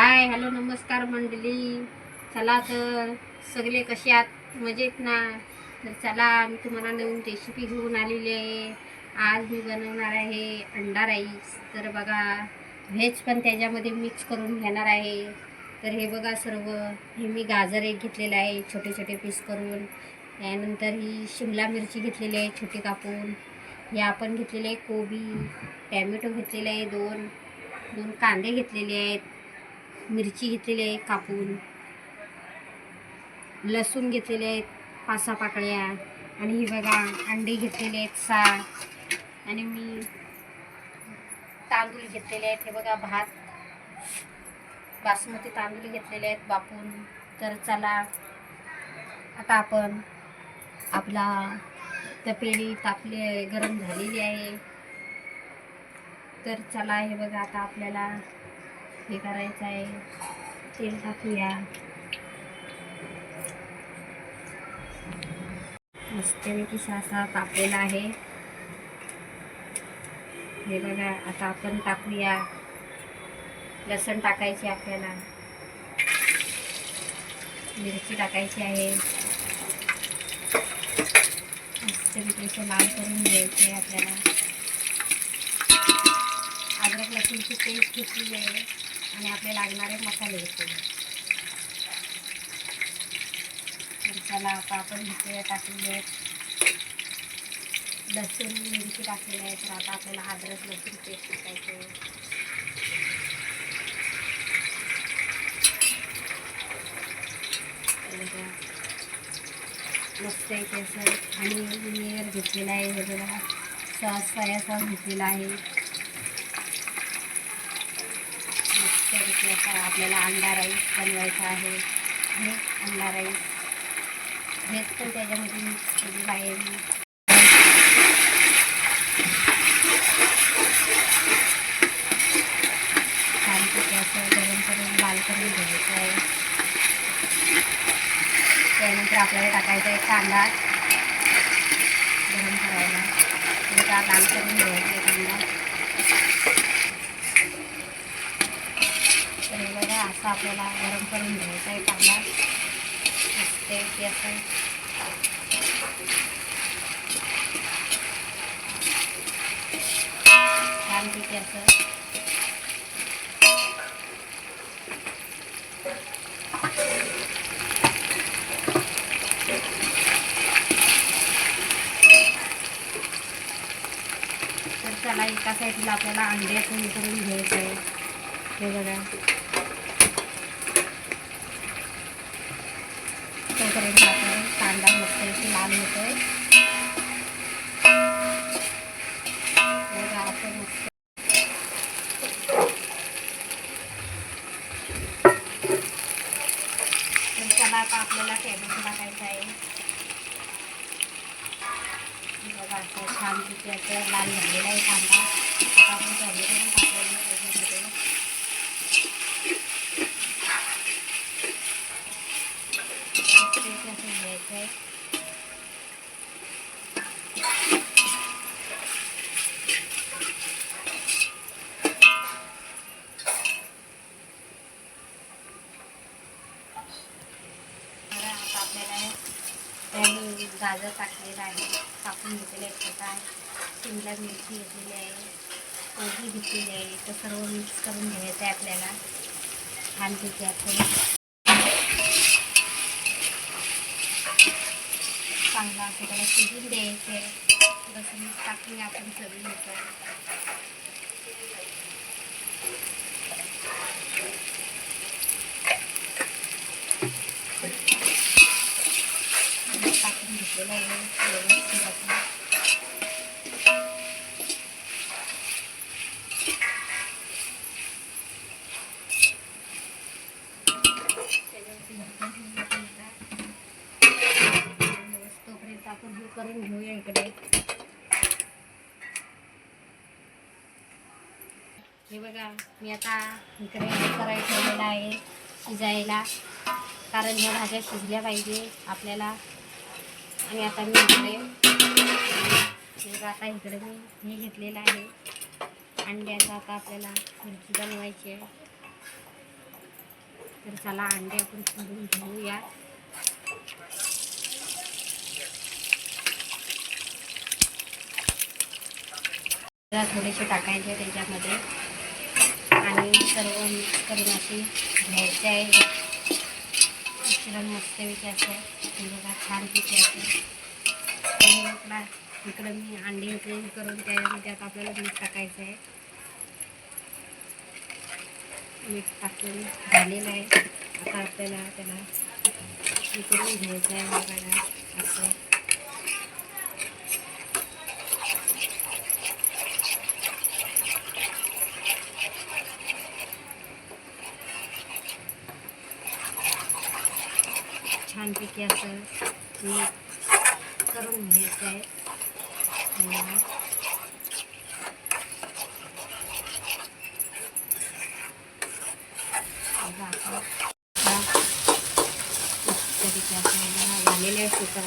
Hi hello नमस्कार मंडळी. चला तर सगळे कसे आहात? मजेत ना? तर चला मी तुम्हाला नवीन रेसिपी घेऊन आलेली आहे. आज मी बनवणार आहे अंडा राईस. तर बघा व्हेज पण त्याच्यामध्ये मिक्स करून घेणार आहे. तर हे बघा सर्व. हे मी गाजर एक घेतलेलं आहे छोटे छोटे पीस करून. त्यानंतर ही शिमला मिरची घेतलेली आहे छोटी कापून. हे आपण घेतलेले आहे कोबी. टॅमॅटो घेतलेले आहे दोन. दोन कांदे घेतलेले आहेत. मिरची घेतलेली आहे कापून. लसूण घेतलेले आहेत पाच सहा पाकळ्या. आणि ही बघा अंडी घेतलेले आहेत सहा आणि मी तांदूळ घेतलेले आहेत हे बघा भात. बासमती तांदूळ घेतलेले आहेत बापून. तर चला आता आपण आपला तपेली तापले गरम झालेली आहे. तर चला हे बघा आता आपल्याला हे करायचं आहे. तेल टाकूया. मस्तपैकी सासा तापलेला आहे. हे बघा आता आपण टाकूया. लसण टाकायची आपल्याला. मिरची टाकायची आहे. मस्तपैकी असं लाल करून घ्यायचे आपल्याला. अद्रक लसूणची पेस्ट घेतली आहे. आणि आपले लागणारे मसाले घेतलेले तर आता आपण घेतलेले टाकलेले आहेत. लसूण मिरची टाकलेली आहे तर आता आपल्याला अद्रक लसूण पेस्ट टाकायचं आहे. मस्त आहे असं आणि विनेगर घेतलेला आहे. वगैरे सॉस सोया सॉस घेतलेला आहे मस्तपैकी असा आपल्याला अंडा राईस बनवायचा आहे. हे अंडा राईस. हेच पण त्याच्यामध्ये मिक्स केलेलं आहे. मी छानपैकी असं गरम करून लाल करून घ्यायचं आहे. त्यानंतर आपल्याला टाकायचा आहे कांदा. गरम करायला. लाल करून घ्यायचा आहे कांदा. तर बघा असं आपल्याला गरम करून घ्यायचा आहे कांदा. मस्त की असं. छानपैकी असं. तर त्याला एका साईडला आपल्याला अंड्याचं करून घ्यायचं आहे. हे बघा तोपर्यंत आपण कांदा मस्त लाल होतोय बघा असं मस्त तर त्याला आता आपल्याला टॅमॅटो टाकायचा आहे बघा असं छानपैकी असं लाल झालेला आहे कांदा आता आपण टॅमॅटो पण टाकलेलं आहे त्याच्यामध्ये मस्तपैकी असं घ्यायचं आहे बघा, आता आपल्याला त्यांनी गाजर टाकलेलं आहे. कापून घेतलेलं आहे छोटा. शिमला मिरची घेतलेली आहे. कोबी घेतलेली आहे. तर सर्व मिक्स करून घ्यायचं आहे आपल्याला. छानपैकी आपण. चांगला असं त्याला शिजून द्यायचं आहे. थोडंसं मीठ टाकून आपण सगळी घेतो मीठ टाकून घेतलेलं आहे व्यवस्थित आपण तोपर्यंत आपण हे करून घेऊया इकडे. हे बघा मी आता इकडे करायला ठेवलेलं आहे शिजायला. कारण ह्या भाज्या शिजल्या पाहिजे आपल्याला. आणि आता मी इकडे हे बघा, आता इकडे मी हे घेतलेलं आहे. अंड्याचा आता आपल्याला मिरची बनवायची आहे. तर चला अंडे आपण शिजून घेऊया. थोडेसे टाकायचे त्याच्यामध्ये. आणि सर्व मिक्स करून अशी घ्यायचे आहे. मिश्रण मस्तपैकी असं बघा छान असं इकडं मी अंडी क्लीन करून त्याच्यामध्ये आता आपल्याला मीठ टाकायचं आहे. मीठ टाकून झालेलं आहे. आता आपल्याला त्याला हे घ्यायचं आहे बघायला असं. छानपैकी असं हा आहे सुका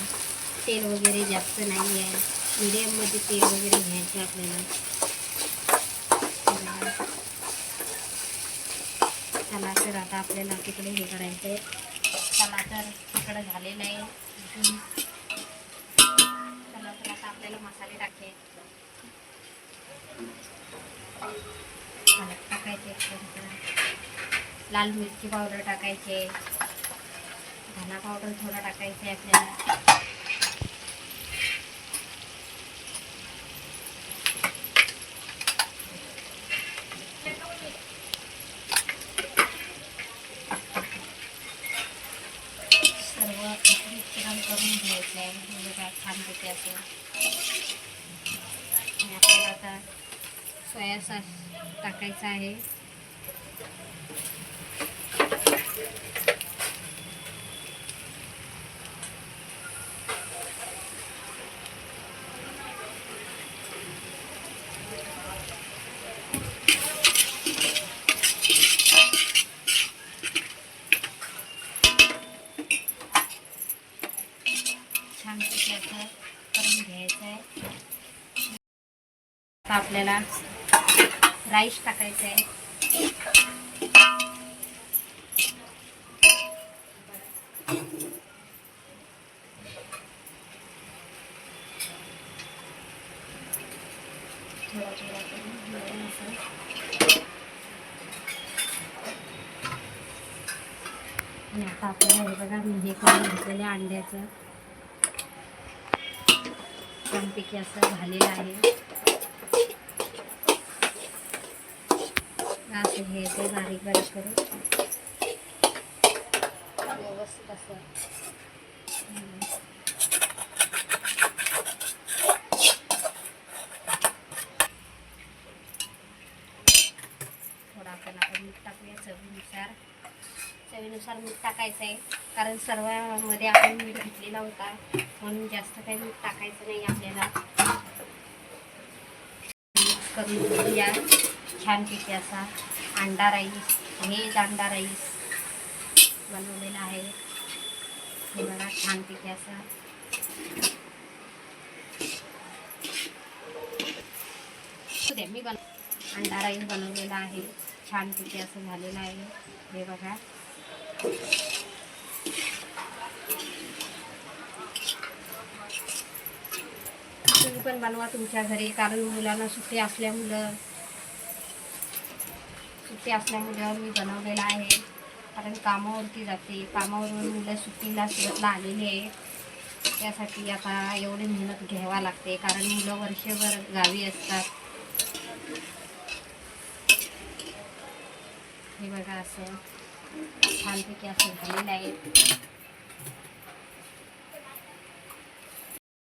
तेल वगैरे जास्त नाही आहे मीडियममध्ये तेल वगैरे घ्यायचं आपल्याला. चला आता हे करायचं आहे चला तर तिकडं झालेलं आहे इथून चला तर आता आपल्याला मसाले टाके टाकायचे लाल मिरची पावडर टाकायचे. धना पावडर थोडा टाकायचे आपल्याला. सर्व करून घ्यायचं आहे म्हणजे काय छान छानपैकी असं आणि आपल्याला आता सोया सॉस टाकायचा आहे छानपैकी असं करून घ्यायचं आहे आता आपल्याला राईस टाकायचं आहे थोडा थोडा करून असं. आता आपल्याला हे बघा मी हे करून घेतलेल्या अंड्याचं छानपैकी असं झालेलं आहे असं घ्यायचं बारीक बारीक करून व्यवस्थित. थोडं आपण आता मीठ टाकूया चवीनुसार. चवीनुसार मीठ टाकायचं आहे कारण सर्वामध्ये आपण मीठ घेतलेला होता म्हणून जास्त काही मीठ टाकायचं नाही आपल्याला. मिक्स करून घेऊया छानपैकी असा. अंडा राईस व्हेज अंडा राईस बनवलेला आहे. बघा छानपैकी असा. द्या, मी बन अंडा राईस बनवलेला आहे. छानपैकी असं झालेलं आहे. हे बघा. तुम्ही पण बनवा तुमच्या घरी कारण मुलांना सुट्टी असल्या मुलं सुट्टी असल्यामुळे मी बनवलेलं आहे. कारण कामावरती जाते. कामावरून मुलं सुट्टीला सुरतला आलेली आहे. त्यासाठी आता एवढी मेहनत घ्यावा लागते. कारण मुलं वर्षभर गावी असतात. हे बघा असं छानपैकी असं झालेलं आहे.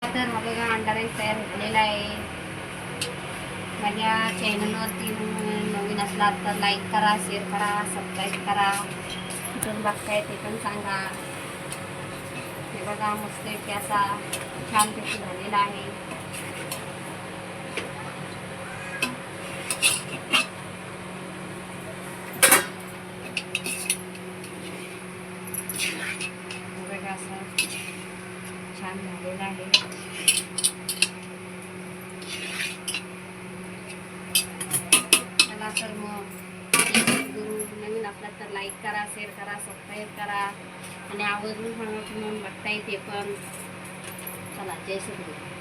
तर हा बघा अंडा राईस तयार झालेला आहे. माझ्या चॅनलवरती नवीन असला तर लाईक करा शेअर करा सबस्क्राईब करा. कुठून बघताय ते पण सांगा. हे बघा मस्त असा छानपैकी झालेला आहे हे बघा असं छान झालेलं आहे चला तर मग गुरु नवीन असला तर लाईक करा शेअर करा सबस्क्राईब करा. आणि आवर्जून सांगा तुम्हाला बघता येते पण. चला जय सद्गुरू